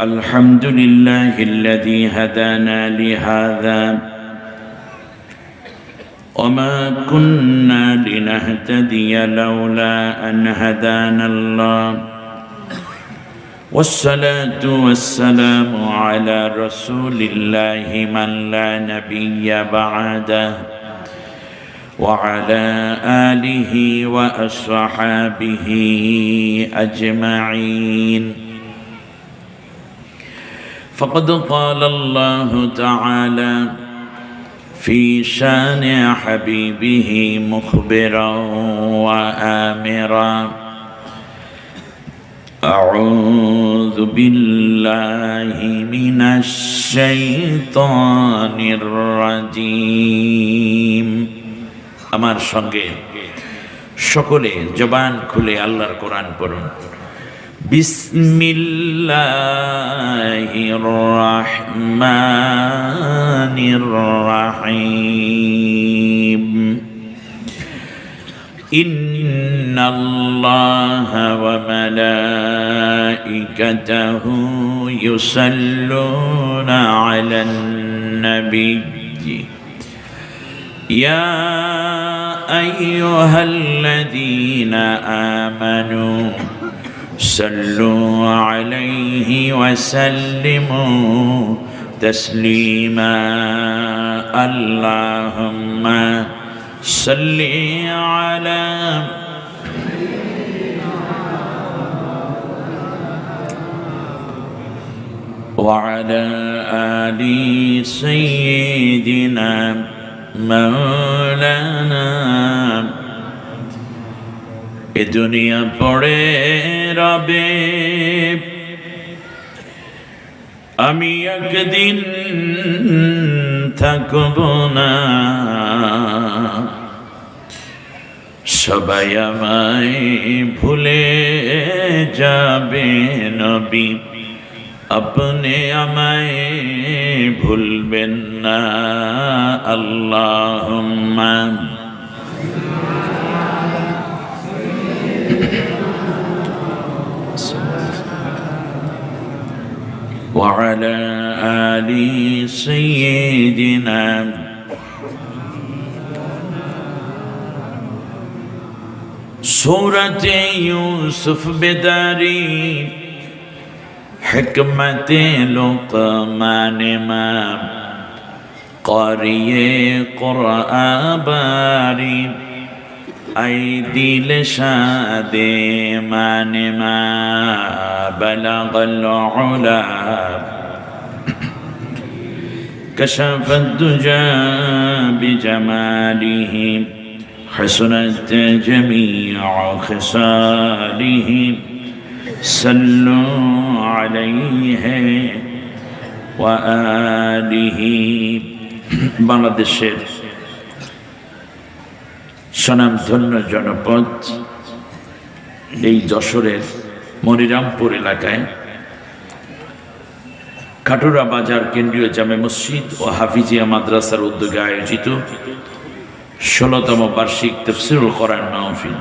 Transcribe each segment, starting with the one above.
الحمد لله الذي هدانا لهذا. وما كنا لنهتدي لولا أن هدانا الله. والصلاة والسلام على رسول الله من لا نبي بعده. وعلى آله وأصحابه أجمعين. فقد قال الله تعالى في شان حبيبه مخبرا وآمرا أعوذ بالله من الشيطان الرجيم আমার সঙ্গে সকলে জবান খুলে আল্লাহর কোরআন পড়ুন بسم الله الرحمن الرحيم. إن الله وملائكته يصلون على النبي. يا أيها الذين آمنوا صلوا عليه وسلموا تسليما. اللهم صل على وعلى آل سيدنا مولانا এ দুনিয়া পড়ে রবে। আমি একদিন থাকব না। সবাই আমায় ভুলে যাবে নবী। আপনি আমায় ভুলবেন না। আল্লাহ سيدنا. سورة يوسف بداري حكمة لقمان ما قاري قرآن باري أيدي لشاد شاد ما بلغ العلا. كشف الدجى بجماله حسنت جميع خصاله صلوا عليه وآله বাংলাদেশের স্বনামধন্য জনপদ এই যশোরের মনিরামপুর এলাকায় কাটুরা বাজার কেন্দ্রীয় জামে মসজিদ ও হাফিজিয়া মাদ্রাসার উদ্যোগে আয়োজিত ষোলতম বার্ষিক তফসিরুল করান মাহফিল।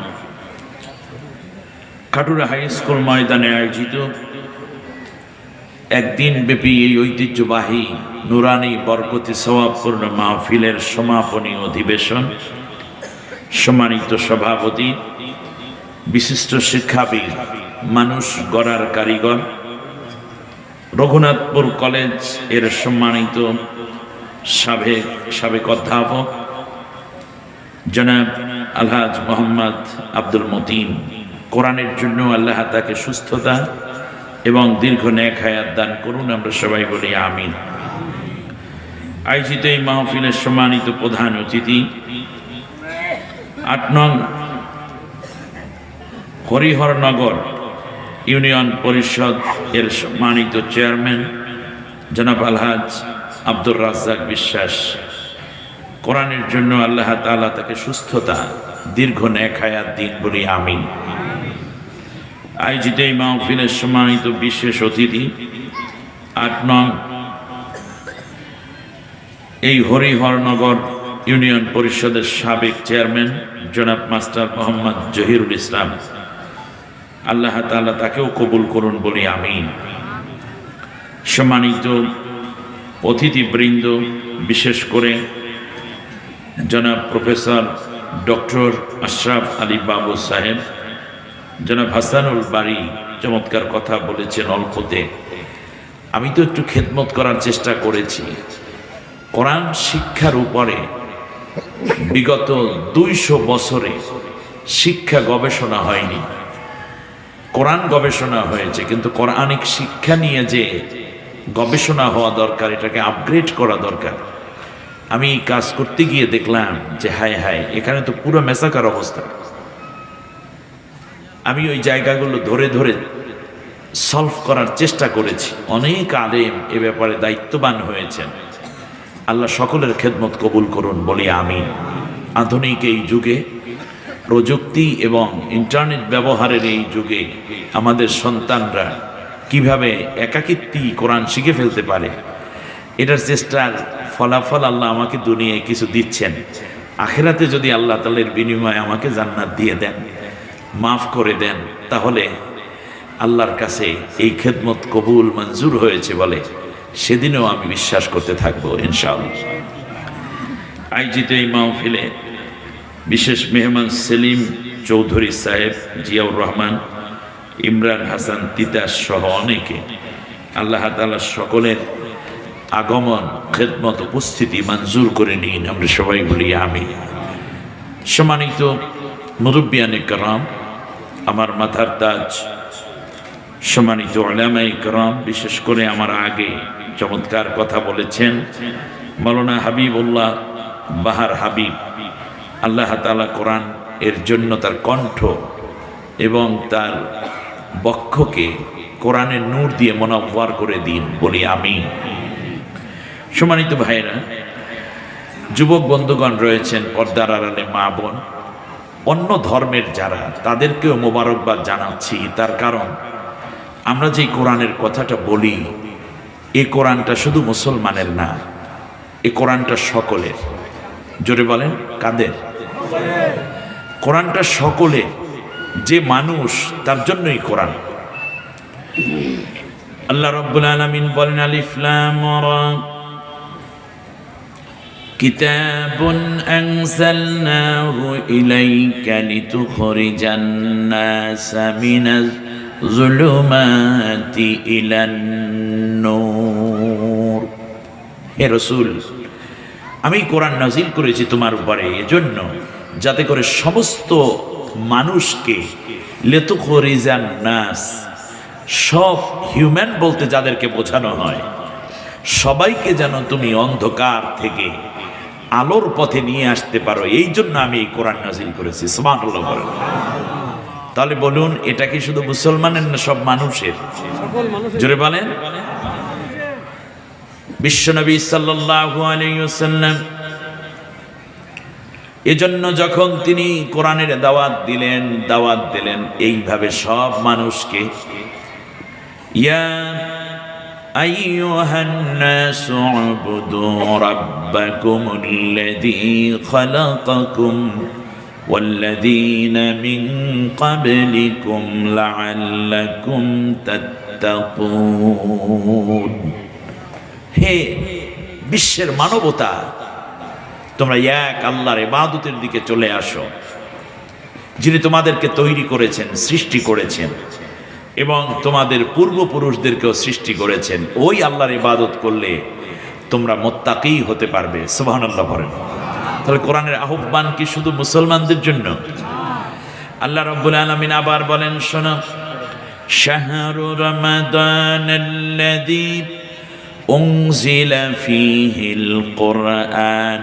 কাটুরা হাই স্কুল ময়দানে আয়োজিত একদিন ব্যাপী এই ঐতিহ্যবাহী নুরানি বরকতি সওয়াবপূর্ণ মাহফিলের সমাপনী অধিবেশন সম্মানিত সভাপতি, বিশিষ্ট শিক্ষাবিদ, মানুষ গড়ার কারিগর রঘুনাথপুর কলেজের সম্মানিত সাবেক সাবেক অধ্যাপক জনাব আলহাজ মোহাম্মদ আব্দুল মতিন। কোরআনের জন্য আল্লাহ তাকে সুস্থতা এবং দীর্ঘ ন্যাক হায়াত দান করুন, আমরা সবাই বলি আমিন। আয়োজিত এই মাহফিলের সম্মানিত প্রধান অতিথি আট নং হরিহরনগর ইউনিয়ন পরিষদ এর সম্মানিত চেয়ারম্যান, জনাব আলহাজ আব্দুর রাজ্জাক বিশ্বাস। কোরআনের জন্য আল্লাহ তাআলা তাকে সুস্থতা, দীর্ঘ ন্যাক হায়াত দিন বলি আমিন। আয়োজিত এই মাহফিলের সম্মানিত বিশেষ অতিথি, আট নং এই হরিহরনগর ইউনিয়ন পরিষদের সাবেক চেয়ারম্যান, জনাব মাস্টার মোহাম্মদ জহিরুল ইসলাম। আল্লাহ তালা তাকেও কবুল করুন বলি আমি সম্মানিত অতিথিবৃন্দ, বিশেষ করে জনাব প্রফেসর ডক্টর আশরাফ আলী বাবু সাহেব, জনাব হাসানুল বাড়ি চমৎকার কথা বলেছেন অল্পতে। আমি তো একটু খেদমত করার চেষ্টা করেছি। কোরআন শিক্ষার উপরে বিগত দুইশো বছরে শিক্ষা গবেষণা হয়নি। কোরআন গবেষণা হয়েছে, কিন্তু কোরআনিক শিক্ষা নিয়ে যে গবেষণা হওয়া দরকার, এটাকে আপগ্রেড করা দরকার। আমি কাজ করতে গিয়ে দেখলাম যে, হায় হায়, এখানে তো পুরো মেসাকার অবস্থা। আমি ওই জায়গাগুলো ধরে ধরে সলভ করার চেষ্টা করেছি। অনেক আলেম এ ব্যাপারে দায়িত্ববান হয়েছেন। আল্লাহ সকলের খেদমত কবুল করুন, বলি আমি আধুনিক এই যুগে প্রযুক্তি এবং ইন্টারনেট ব্যবহারের এই যুগে আমাদের সন্তানরা কীভাবে একাকিত্বী কোরআন শিখে ফেলতে পারে, এটার চেষ্টার ফলাফল আল্লাহ আমাকে দুনিয়ায় কিছু দিচ্ছেন। আখেরাতে যদি আল্লাহ তালের বিনিময়ে আমাকে জান্নাত দিয়ে দেন, মাফ করে দেন, তাহলে আল্লাহর কাছে এই খেদমত কবুল মঞ্জুর হয়েছে বলে সেদিনও আমি বিশ্বাস করতে থাকব ইনশাআল্লাহ। আয়োজিত এই মাহফিলে বিশেষ মেহমান সেলিম চৌধুরী সাহেব, জিয়াউর রহমান, ইমরান হাসান, তিতাস সহ অনেকে। আল্লাহ তালা সকলের আগমন, খেদমত, উপস্থিতি মঞ্জুর করে নিন। আমরা সবাই বলি আমি সম্মানিত মুরব্বিয়ানে কারাম, আমার মাথার তাজ। সম্মানিত আলামাই কারাম, বিশেষ করে আমার আগে চমৎকার কথা বলেছেন মৌলানা হাবিবুল্লাহ বাহার হাবিব। আল্লাহ তালা কোরআন এর জন্য তার কণ্ঠ এবং তার বক্ষকে কোরআনের নূর দিয়ে মনোভার করে দিন, বলি আমি সম্মানিত ভাইরা যুবক বন্ধুগণ রয়েছেন পর্দার আড়ালে মা বোন, অন্য ধর্মের যারা, তাদেরকেও মোবারকবাদ জানাচ্ছি। তার কারণ, আমরা যে কোরআনের কথাটা বলি এ কোরআনটা শুধু মুসলমানের না এ কোরআনটা সকলের। জোরে বলেন কাদের কোরআনটা সকলের যে মানুষ তার জন্যই কোরআন আল্লাহ রব্বুল আলমিন বলেন আলিফলাম كتاب أنزلناه إليك لتخرج الناس من الظلمات إلى النور হে রসুল আমি কোরআন নাজিল করেছি তোমার উপরে এজন্য যাতে করে সমস্ত মানুষকে লেতুখরিজান নাস সব হিউম্যান বলতে যাদেরকে বোঝানো হয় সবাইকে যেন তুমি অন্ধকার থেকে আলোর পথে নিয়ে আসতে পারো এই জন্য আমি এই কোরআন নাজিল করেছি বলেন। তাহলে বলুন এটা কি শুধু মুসলমানের না সব মানুষের। জোরে বলেন। বিশ্বনবী সাল্লাল্লাহু আলাইহি ওয়াসাল্লাম এজন্য যখন তিনি কোরআনের দাওয়াত দিলেন দাওয়াত দিলেন এইভাবে সব মানুষকে ইয়া أيها الناس اعبدوا ربكم الذي خلقكم والذين من قبلكم لعلكم تتقون হে বিশ্বের মানবতা, তোমরা এক আল্লাহর এবাদতের দিকে চলে আসো, যিনি তোমাদেরকে তৈরি করেছেন, সৃষ্টি করেছেন, এবং তোমাদের পূর্বপুরুষদেরকেও সৃষ্টি করেছেন। ওই আল্লাহর ইবাদত করলে তোমরা মোত্তাকেই হতে পারবে। সোহান আল্লাহ বলেন। তাহলে কোরআনের আহ্বান কি শুধু মুসলমানদের জন্য? আল্লাহ রব্বুল আলমিন আবার বলেন, শোনা, শাহরু রমাদান أنزل فيه القرآن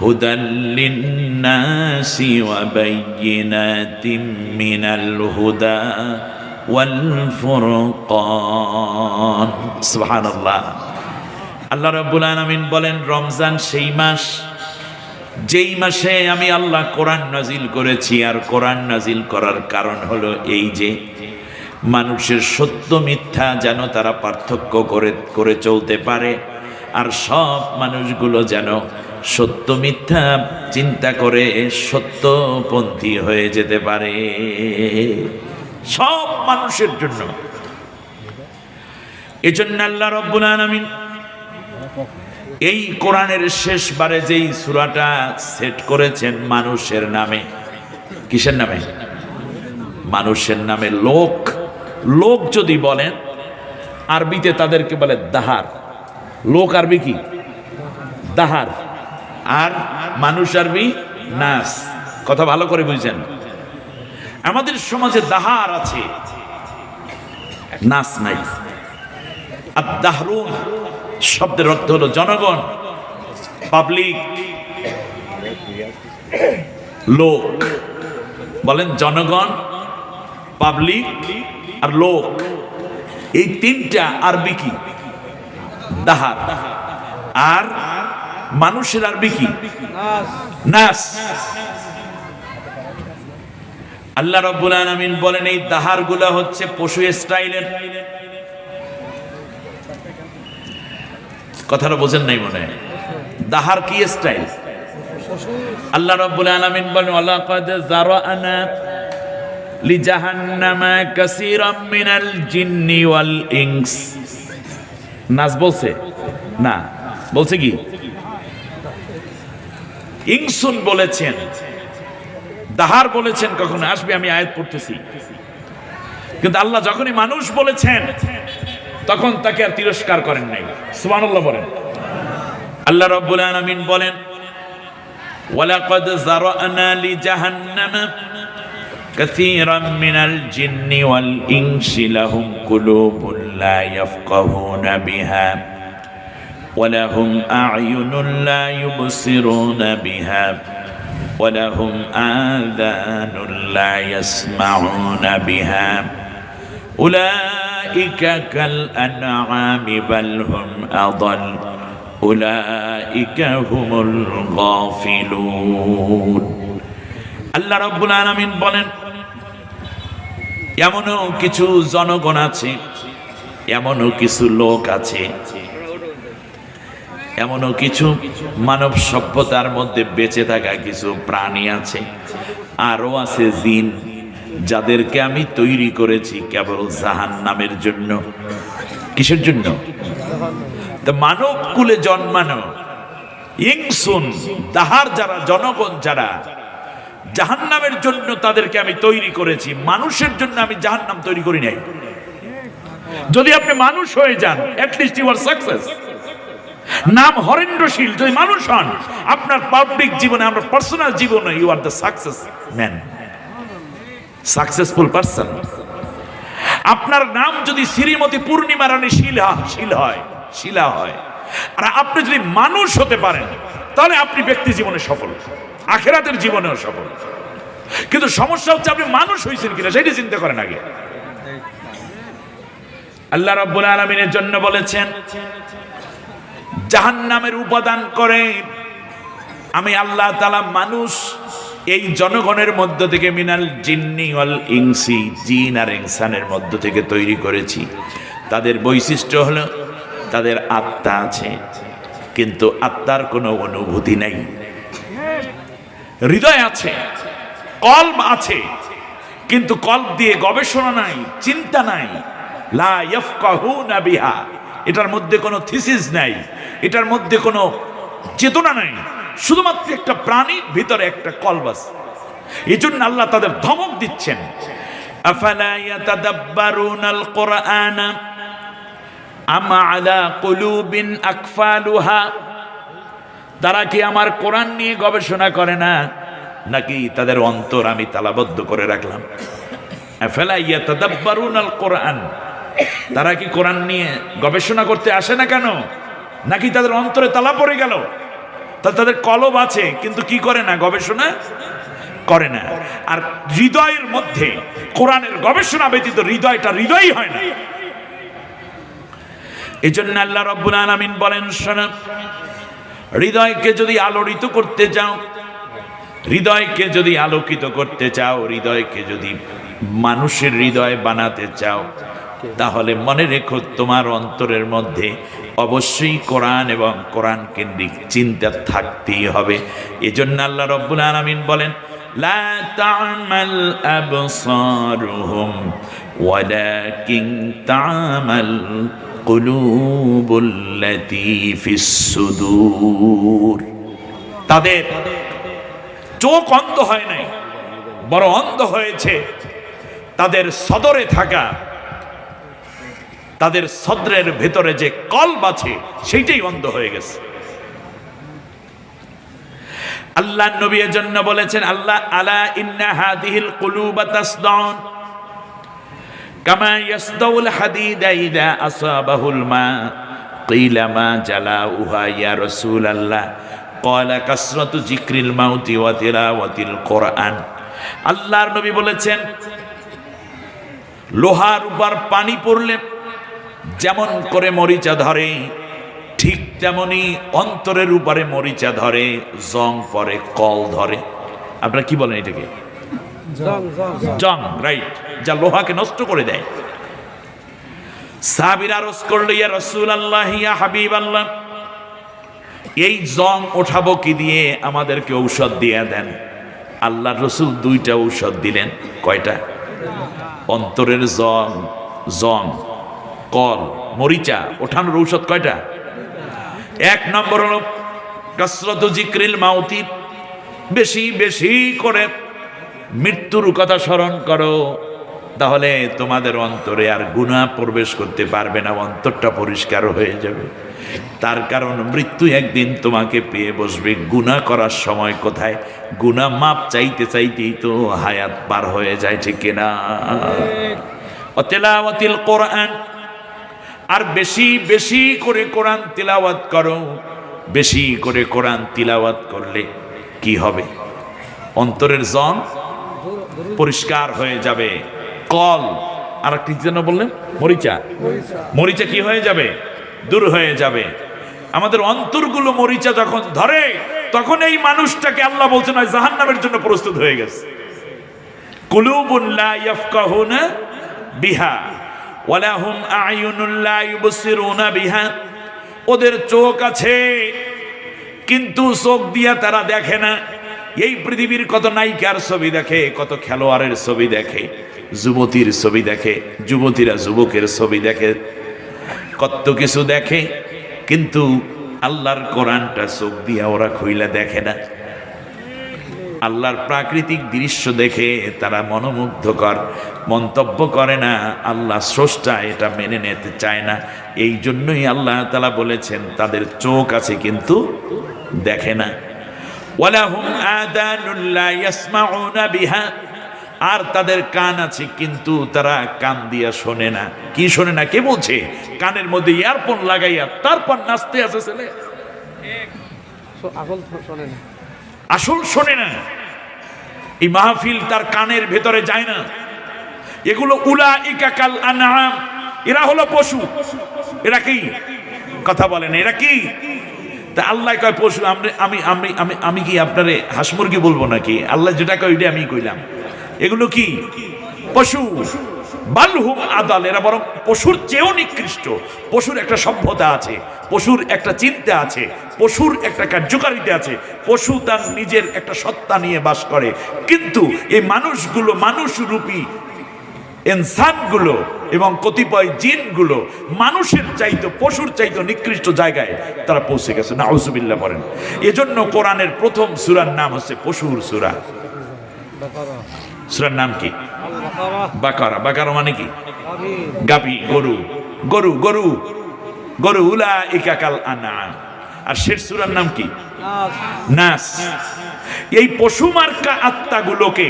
هدى للناس وبينات من الهدى والفرقان سبحان الله আল্লাহ রব্বুল আলমিন বলেন রমজান সেই মাস যেই মাসে আমি আল্লাহ কোরআন নাজিল করেছি আর কোরআন নাজিল করার কারণ হলো এই যে মানুষের সত্য মিথ্যা যেন তারা পার্থক্য করে করে চলতে পারে। আর সব মানুষগুলো যেন সত্য মিথ্যা চিন্তা করে সত্যপন্থী হয়ে যেতে পারে। সব মানুষের জন্য। এজন্য আল্লাহ রব্বুল আলামিন এই কোরআনের শেষবারে যেই সূরাটা সেট করেছেন মানুষের নামে, কিসের নামে? মানুষের নামে লোক। লোক যদি বলেন, আরবিতে তাদেরকে বলে দাহার। লোক আরবি কি? দাহার। আর মানুষ আরবি নাস। কথা ভালো করে বুঝছেন আমাদের সমাজে দাহার আছে। নাস নাই। আর দাহরুন শব্দের অর্থ হলো জনগণ পাবলিক লোক। বলেন জনগণ পাবলিক আর লোক। এই তিনটা আরবি কি? দাহার। আর মানুষের আরবি কি? নাস। আল্লাহ রব্বুল আলামিন বলেন এই দাহারগুলা হচ্ছে পশু স্টাইলের। কথাটা বোঝেন নাই মনে দাহার কি স্টাইল? আল্লাহ রব্বুল আলামিন বলেন ওয়ালাকাদ যারানা লিজাহান্নামা কাসীরাম মিনাল জিন্নি ওয়াল নাস বলছে? না। বলছে কি? ইনসুন বলেছেন। দাহার বলেছেন, কখন আসবে, আমি আয়াত পড়তেছি। কিন্তু আল্লাহ যখনই মানুষ বলেছেন, তখন তাকে আর তিরস্কার করেন নাই। সুবহানাল্লাহ বলেন। আল্লাহ রাব্বুল আলামিন বলেন, ওয়ালাকাদ যারানা লিজাহান্নামা كثيرا من الجن والإنس لهم قلوب لا يفقهون بها ولهم أعين لا يبصرون بها ولهم آذان لا يسمعون بها أولئك كالأنعام بل هم أضل أولئك هم الغافلون আল্লাহ রব্বুল আলামিন বলেন এমনও কিছু জনগণ আছে, এমনও কিছু লোক আছে, এমনও কিছু মানব সভ্যতার মধ্যে বেঁচে থাকা কিছু প্রাণী আছে, আরও আছে জিন, যাদেরকে আমি তৈরি করেছি কেবল জাহান নামের জন্য। কিসের জন্য? মানব কুলে জন্মানো ইংসুন, তাহার যারা জনগণ যারা জাহান্নামের জন্য তাদেরকে আমি তৈরি করেছি। মানুষের জন্য আমি জাহান্নাম তৈরি করি নাই। যদি আপনি মানুষ হয়ে যান অ্যাটলিস্ট ইউ সাকসেস নাম হরেন্দ্রশীল, যদি মানুষ হন, আপনার পাবলিক জীবনে, আমরা পার্সোনাল জীবনে you are the success man successful person আপনার নাম যদি শ্রীমতী পূর্ণিমা রানী শিলা, শিল হয়, শিলা হয়, আর আপনি যদি মানুষ হতে পারেন, তাহলে আপনি ব্যক্তি জীবনে সফল। আখেরাতের জীবনেও সফল। কিন্তু সমস্যা হচ্ছে আপনি মানুষ হয়েছেন কিনা, সেটি চিন্তা করেন আগে। আল্লাহ রাব্বুল আলামিনের জন্য বলেছেন, জাহান্নামের উপাদান করে আমি আল্লাহ তাআলা মানুষ এই জনগণের মধ্য থেকে মিনাল জিন্নি ওয়াল ইনসি, জিন আর ইনসানের মধ্য থেকে তৈরি করেছি। তাদের বৈশিষ্ট্য হলো, তাদের আত্মা আছে, কিন্তু আত্মার কোনো অনুভূতি নেই। হৃদয় আছে কলম আছে, কিন্তু কল্প দিয়ে গবেষণা নাই, চিন্তা নাই। বিহা। এটার মধ্যে কোনো থিসিস নাই, এটার মধ্যে কোনো চেতনা নাই। শুধুমাত্র একটা প্রাণী ভিতরে একটা কলবাস এই জন্য আল্লাহ তাদের ধমক দিচ্ছেন। আম আলা কুলুবিন আকফালুহা? তারা কি আমার কোরআন নিয়ে গবেষণা করে না? নাকি তাদের অন্তর আমি তালাবদ্ধ করে রাখলাম? কোরআন তারা কি কোরআন নিয়ে গবেষণা করতে আসে না কেন? নাকি তাদের অন্তরে তালা পড়ে গেল? তাদের কলব আছে, কিন্তু কি করে না? গবেষণা করে না। আর হৃদয়ের মধ্যে কোরআনের গবেষণা ব্যতীত হৃদয়টা হৃদয়ই হয় না। এই জন্য আল্লাহ রব্বুল আলমিন বলেন, শোনা হৃদয়কে যদি আলোড়িত করতে চাও, হৃদয়কে যদি আলোকিত করতে চাও, হৃদয়কে যদি মানুষের হৃদয় বানাতে চাও, তাহলে মনে রেখো তোমার অন্তরের মধ্যে অবশ্যই কোরআন এবং কোরআন কেন্দ্রিক চিন্তা থাকতেই হবে। এজন্য আল্লাহ রব্বুল আলামিন বলেন, লা তা'মাল তা'মাল القلوب التي في الصدور তাদের চোখ অন্ধ হয় নাই বড় অন্ধ হয়েছে তাদের সদরে থাকা তাদের সদরের ভেতরে যে কল্ব আছে সেইটাই অন্ধ হয়ে গেছে আল্লাহ নবী এর জন্য বলেছেন আল্লাহ আলা ইন্না হাদিহিল কুলুবা তাসদাউন কামা ইয়াসদাউল হাদিদা ইদা আসাবাহুল মা قيل ما جلاؤها يا رسول الله قال كثرة ذكر الموت وتلاوة القرآن আল্লাহর নবী বলেছেন লোহার উপর পানি পড়লে যেমন করে মরিচা ধরে ঠিক তেমনি অন্তরের উপরে মরিচা ধরে জং পরে কল ধরে আপনারা কি বলেন এটাকে জং রাইট যা লোহাকে নষ্ট করে দেয়। সাবির আরজ করল রসুল আল্লাহ হাবিব আল্লাহ এই জং ওঠাবো কি দিয়ে? আমাদেরকে ঔষধ দিয়ে দেন। আল্লাহ রসুল দুইটা ঔষধ দিলেন। কয়টা? অন্তরের জং জং, কল, মরিচা। ওঠানোর ঔষধ কয়টা? এক নম্বর হলো, কসরত জিক্রিল মাউতি। বেশি বেশি করে মৃত্যুর কথা স্মরণ করো। তাহলে তোমাদের অন্তরে আর গুণা প্রবেশ করতে পারবে না, অন্তরটা পরিষ্কার হয়ে যাবে। তার কারণ মৃত্যু একদিন তোমাকে পেয়ে বসবে। গুণা করার সময় কোথায়? গুণা মাপ চাইতে চাইতেই তো হায়াত পার হয়ে যায়, ঠিক না? অতেলাওয়াতিল কোরআন। আর বেশি বেশি করে কোরআন তিলাওয়াত করো। বেশি করে কোরআন তিলাওয়াত করলে কি হবে? অন্তরের জন পরিষ্কার হয়ে যাবে। কল আর কি যেন বললেন? মরিচা। মরিচা কি হয়ে যাবে? দূর হয়ে যাবে। আমাদের অন্তরগুলো মরিচা যখন ধরে, তখন এই মানুষটাকে আল্লাহ বলছেন জাহান নামের জন্য প্রস্তুত হয়ে গেছে। বিহা বিহা। ওদের চোখ আছে, কিন্তু চোখ দিয়া তারা দেখে না। এই পৃথিবীর কত নায়িকার ছবি দেখে, কত খেলোয়াড়ের ছবি দেখে, যুবতীর ছবি দেখে, যুবতীরা যুবকের ছবি দেখে, কত কিছু দেখে, কিন্তু আল্লাহর কোরআনটা চোখ দিয়া ওরা খুইলা দেখে না। আল্লাহর প্রাকৃতিক দৃশ্য দেখে তারা মনোমুগ্ধকর, মন্তব্য করে না, আল্লাহ স্রষ্টা এটা মেনে নিতে চায় না। এই জন্যই আল্লাহ তালা বলেছেন, তাদের চোখ আছে কিন্তু দেখে না। ওয়ালাহুম আদানুল্লাহ ইয়াসমাউনা বিহা। আর তাদের কান আছে কিন্তু তারা কান দিয়া শোনে না। কি শোনে না? কে বলছে? কানের মধ্যে ইয়ারফোন লাগাইয়া তারপর নাচতে আছে ছেলে। আসল শোনে না। আসল শোনে না। এই মাহফিল তার কানের ভেতরে যায় না। এগুলো উলা ইকাকাল আনাম এরা হলো পশু। এরা কি? কথা বলেন এরা কি? তা আল্লাহ কয় পশু আমি আমি আমি আমি আমি কি আপনারে হাঁস মুরগি বলব নাকি? আল্লাহ যেটা কয় ওইটা আমি কইলাম। এগুলো কি? পশু। বালহুম আদাল, এরা বরং পশুর চেয়েও নিকৃষ্ট। পশুর একটা সভ্যতা আছে, পশুর একটা চিন্তা আছে, পশুর একটা কার্যকারিতা আছে। পশু তার নিজের একটা সত্তা নিয়ে বাস করে। কিন্তু এই মানুষগুলো মানুষ রূপী ইনসানগুলো এবং কতিপয় জিনগুলো মানুষের চাইতো পশুর চাইতো নিকৃষ্ট জায়গায় তারা পৌঁছে গেছে। না আউজুবিল্লাহ বলেন এজন্য কোরআনের প্রথম সুরার নাম হচ্ছে পশুর সুরা। সুরার নাম কি? বাকারা। বাকারা মানে কি? গাবি গরু। গরু গরু। গরু উলা ইকাকাল আনা আর শেষ সুরার নাম কি? নাস। এই পশু মার্কা আত্মাগুলোকে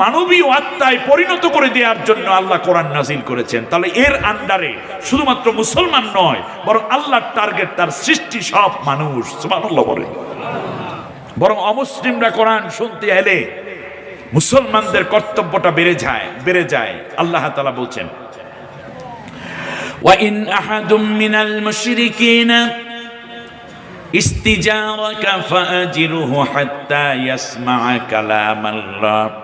মানবীয় আত্মায় পরিণত করে দেওয়ার জন্য আল্লাহ কোরআন নাজিল করেছেন তাহলে এর আন্ডারে শুধুমাত্র মুসলমান নয় বরং আল্লাহর টার্গেট তার সৃষ্টি সব মানুষ সুবহানাল্লাহ বলে বরং অমুসলিমরা কোরআন শুনতে এলে মুসলমানদের কর্তব্যটা বেড়ে যায় বেড়ে যায় আল্লাহ তাআলা বলছেন وإن أحد من المشركين استجارك فأجره حتى يسمع كلام الله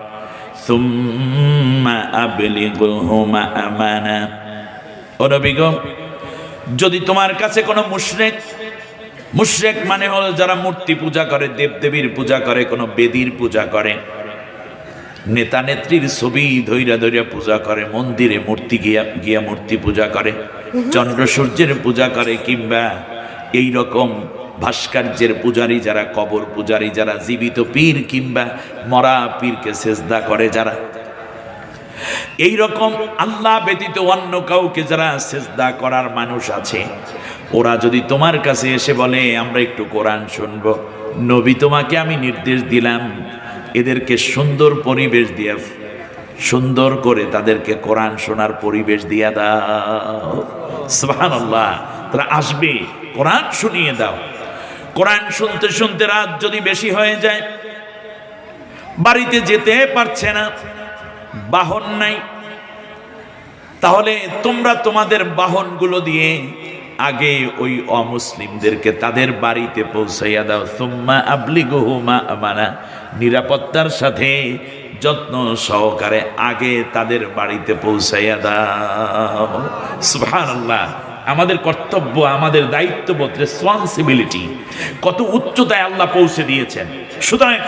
যদি তোমার কাছে কোনো মুশরেক মুশরেক মানে হল যারা মূর্তি পূজা করে, দেবদেবীর পূজা করে, কোনো বেদির পূজা করে, নেতা নেত্রীর ছবি ধৈরা ধৈরা পূজা করে, মন্দিরে মূর্তি গিয়া গিয়া মূর্তি পূজা করে, চন্দ্র সূর্যের পূজা করে, কিংবা এই রকম ভাস্কর্যের পূজারী যারা, কবর পূজারী যারা, জীবিত পীর কিংবা মরা পীরকে সেজদা করে যারা। এই রকম আল্লাহ ব্যতীত অন্য কাউকে যারা সেজদা করার মানুষ আছে, ওরা যদি তোমার কাছে এসে বলে, আমরা একটু কোরআন শুনব। নবী তোমাকে আমি নির্দেশ দিলাম, এদেরকে সুন্দর পরিবেশ দিয়ে, সুন্দর করে তাদেরকে কোরআন শোনার পরিবেশ দিয়ে দাও। সুবহান আল্লাহ তারা আসবে, কোরআন শুনিয়ে দাও। কোরআন শুনতে শুনতে রাত যদি বেশি হয়ে যায়, বাড়িতে যেতে পারছে না, বাহন নাই, তাহলে তোমরা তোমাদের বাহনগুলো দিয়ে আগে ওই অমুসলিমদেরকে তাদের বাড়িতে পৌঁছাইয়া দাও। সুম্মা আবলিগুহুমা আমানা, নিরাপত্তার সাথে যত্ন সহকারে আগে তাদের বাড়িতে পৌঁছাইয়া দাও। সুবহানাল্লাহ। আমাদের কর্তব্য, আমাদের দায়িত্ববোধ রেসপন্সিবিলিটি কত উচ্চতায় আল্লাহ পৌঁছে দিয়েছেন। সুতরাং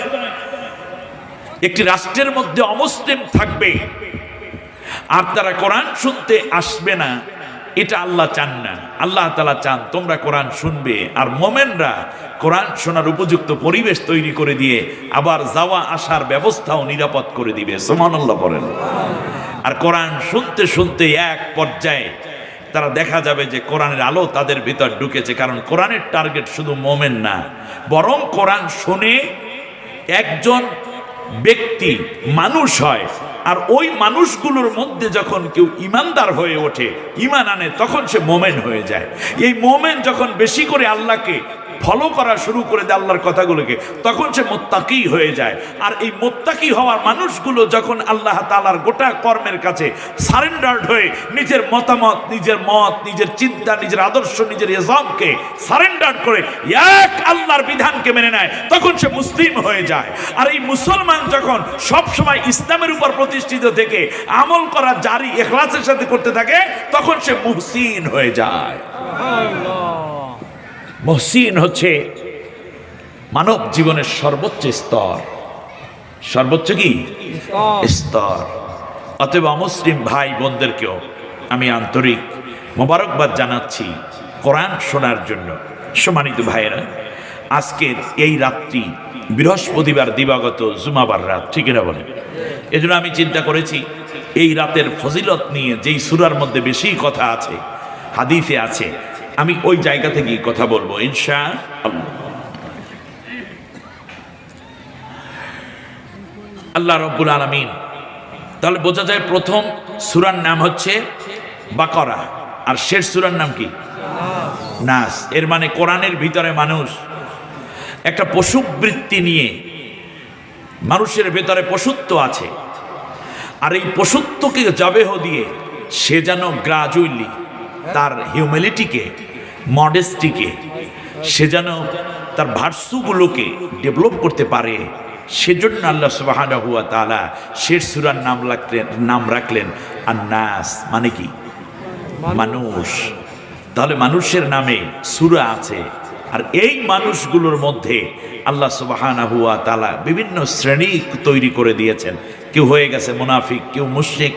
একটি রাষ্ট্রের মধ্যে অমুসলিম থাকবে আর তারা কোরআন শুনতে আসবে না, এটা আল্লাহ চান না। আল্লাহ তালা চান তোমরা কোরআন শুনবে আর মোমেনরা কোরআন শোনার উপযুক্ত পরিবেশ তৈরি করে দিয়ে আবার যাওয়া আসার ব্যবস্থাও নিরাপদ করে দিবে। সোমান আল্লাহ বলেন। আর কোরআন শুনতে শুনতে এক পর্যায়ে তারা দেখা যাবে যে কোরআনের আলো তাদের ভিতর ঢুকেছে, কারণ কোরআনের টার্গেট শুধু মোমেন না, বরং কোরআন শুনে একজন ব্যক্তি মানুষ হয়, আর ওই মানুষগুলোর মধ্যে যখন কেউ ইমানদার হয়ে ওঠে, ইমান আনে, তখন সে মোমেন হয়ে যায়। এই মোমেন যখন বেশি করে আল্লাহকে ফলো করা শুরু করে দেয় আল্লাহর কথাগুলোকে, তখন সে মোত্তাকি হয়ে যায়। আর এই মোত্তাকি হওয়ার মানুষগুলো যখন আল্লাহ তালার গোটা কর্মের কাছে সারেন্ডার্ড হয়ে নিজের মতামত, নিজের মত, নিজের চিন্তা, নিজের আদর্শ, নিজের এজমকে সারেন্ডার করে এক আল্লাহর বিধানকে মেনে নেয়, তখন সে মুসলিম হয়ে যায়। আর এই মুসলমান যখন সব সময় ইসলামের উপর প্রতিষ্ঠিত থেকে আমল করা জারি, এখলাসের সাথে করতে থাকে, তখন সে মুহসিন হয়ে যায়। মহসিন হচ্ছে মানব জীবনের সর্বোচ্চ স্তর। সর্বোচ্চ কি? স্তর। অতএব অমুসলিম ভাই বোনদেরকেও আমি আন্তরিক মোবারকবাদ জানাচ্ছি কোরআন শোনার জন্য। সম্মানিত ভাইয়েরা আজকের এই রাত্রি বৃহস্পতিবার দিবাগত জুমাবার রাত ঠিক না বলেন এজন্য আমি চিন্তা করেছি এই রাতের ফজিলত নিয়ে যেই সুরার মধ্যে বেশি কথা আছে হাদিসে আছে আমি ওই জায়গা থেকেই কথা বলব ইনশা আল্লাহ আল্লাহ রব্বুল আলমিন। তাহলে বোঝা যায় প্রথম সুরার নাম হচ্ছে বাকরা, আর শেষ সুরার নাম কি? নাস। এর মানে কোরআনের ভিতরে মানুষ একটা পশুবৃত্তি নিয়ে মানুষের ভেতরে পশুত্ব আছে। আর এই পশুত্বকে জবেহ দিয়ে সে যেন গ্রাজুয়ালি তার হিউম্যালিটিকে মডেস্টিকে সে যেন তার ভার্সুগুলোকে ডেভেলপ করতে পারে সেজন্য আল্লাহ সুবাহানা হুয়া তালা শের সুরার নাম রাখলেন নাম রাখলেন আর নাস মানে কি? মানুষ। তাহলে মানুষের নামে সুরা আছে আর এই মানুষগুলোর মধ্যে আল্লাহ সুবাহানা হুয়া তালা বিভিন্ন শ্রেণি তৈরি করে দিয়েছেন। কেউ হয়ে গেছে মুনাফিক কেউ মুশরিক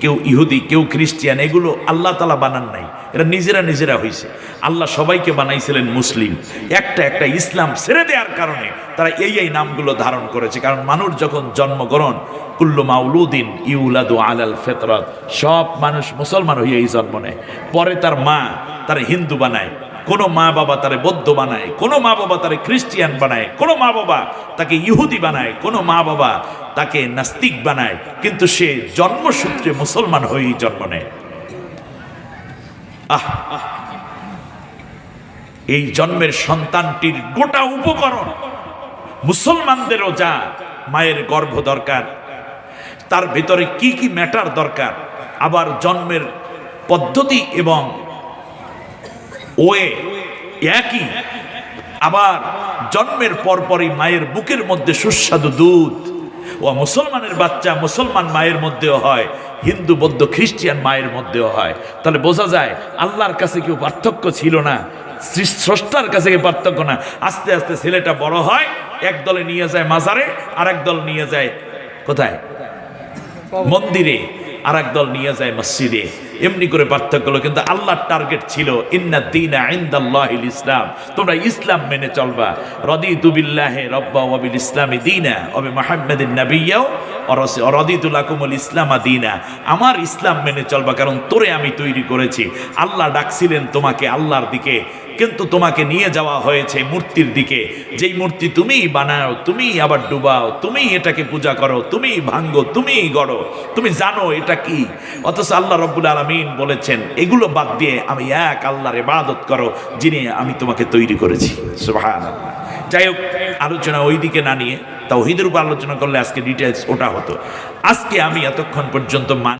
কেউ ইহুদি কেউ খ্রিস্টিয়ান এগুলো আল্লাহ তালা বানান নাই। এরা নিজেরা নিজেরা হয়েছে আল্লাহ সবাইকে বানাইছিলেন মুসলিম। একটা একটা ইসলাম ছেড়ে দেওয়ার কারণে তারা এই এই নামগুলো ধারণ করেছে। কারণ মানুষ যখন জন্মগ্রহণ, কুল্লু মাউলুদ্দিন ইউলাদু আলাল ফেতরত, সব মানুষ মুসলমান হয়ে এই জন্ম নেয়। পরে তার মা তার হিন্দু বানায়, কোনো মা বাবা তারে বৌদ্ধ বানায়, কোনো মা বাবা তারে খ্রিস্টিয়ান বানায়, কোনো মা বাবা তাকে ইহুদি বানায়, কোনো মা বাবা তাকে নাস্তিক বানায়। কিন্তু সে জন্মসূত্রে মুসলমান হয়েই জন্ম নেয়। এই জন্মের সন্তানটির গোটা উপকরণ মুসলমানদেরও যা মায়ের গর্ভ দরকার, তার ভিতরে কি কি ম্যাটার দরকার, আবার জন্মের পদ্ধতি এবং ওয়ে একই, আবার জন্মের পরপরই মায়ের বুকের মধ্যে সুস্বাদু দুধ, ও মুসলমানের বাচ্চা মুসলমান মায়ের মধ্যেও হয় হিন্দু, বৌদ্ধ, খ্রিস্টিয়ান মায়ের মধ্যেও হয়। তাহলে বোঝা যায়, আল্লাহর কাছে কেউ পার্থক্য ছিল না স্রষ্টার কাছে পার্থক্য না। আস্তে আস্তে ছেলেটা বড় হয়, এক দলে নিয়ে যায় মাজারে আর এক দল নিয়ে যায় কোথায়? মন্দিরে। আর দল নিয়ে যায় মসজিদে। এমনি করে পার্থক্য হলো, কিন্তু আল্লাহর টার্গেট ছিল, ইন্না দিনা ইনদাল্লাহিল ইসলাম। তোমরা ইসলাম মেনে চলবা। রদিতু বিল্লাহি রব্বা ওয়া বিল ইসলামি দিনা ওয়া বি মুহাম্মাদিন নাবিয়্যাও রদিতুলাকুমুল ইসলামা দিনা আমার ইসলাম মেনে চলবা, কারণ তোরে আমি তৈরি করেছি। আল্লাহ ডাকছিলেন তোমাকে আল্লাহর দিকে। কিন্তু তোমাকে নিয়ে যাওয়া হয়েছে মূর্তির দিকে। যেই মূর্তি তুমি বানাও তুমি আবার ডুবাও তুমি এটাকে পূজা করো তুমি ভাঙ্গো তুমি গড়ো, তুমি জানো এটা কি? অথচ আল্লাহ রব্বুল আলমিন বলেছেন, এগুলো বাদ দিয়ে আমি এক আল্লাহর ইবাদত করো, যিনি আমি তোমাকে তৈরি করেছি। সুবহানাল্লাহ। যাই হোক, আলোচনা ওই দিকে না নিয়ে তাও তাওহিদের উপর আলোচনা করলে আজকে ডিটেলস ওটা হতো। আজকে আমি এতক্ষণ পর্যন্ত মান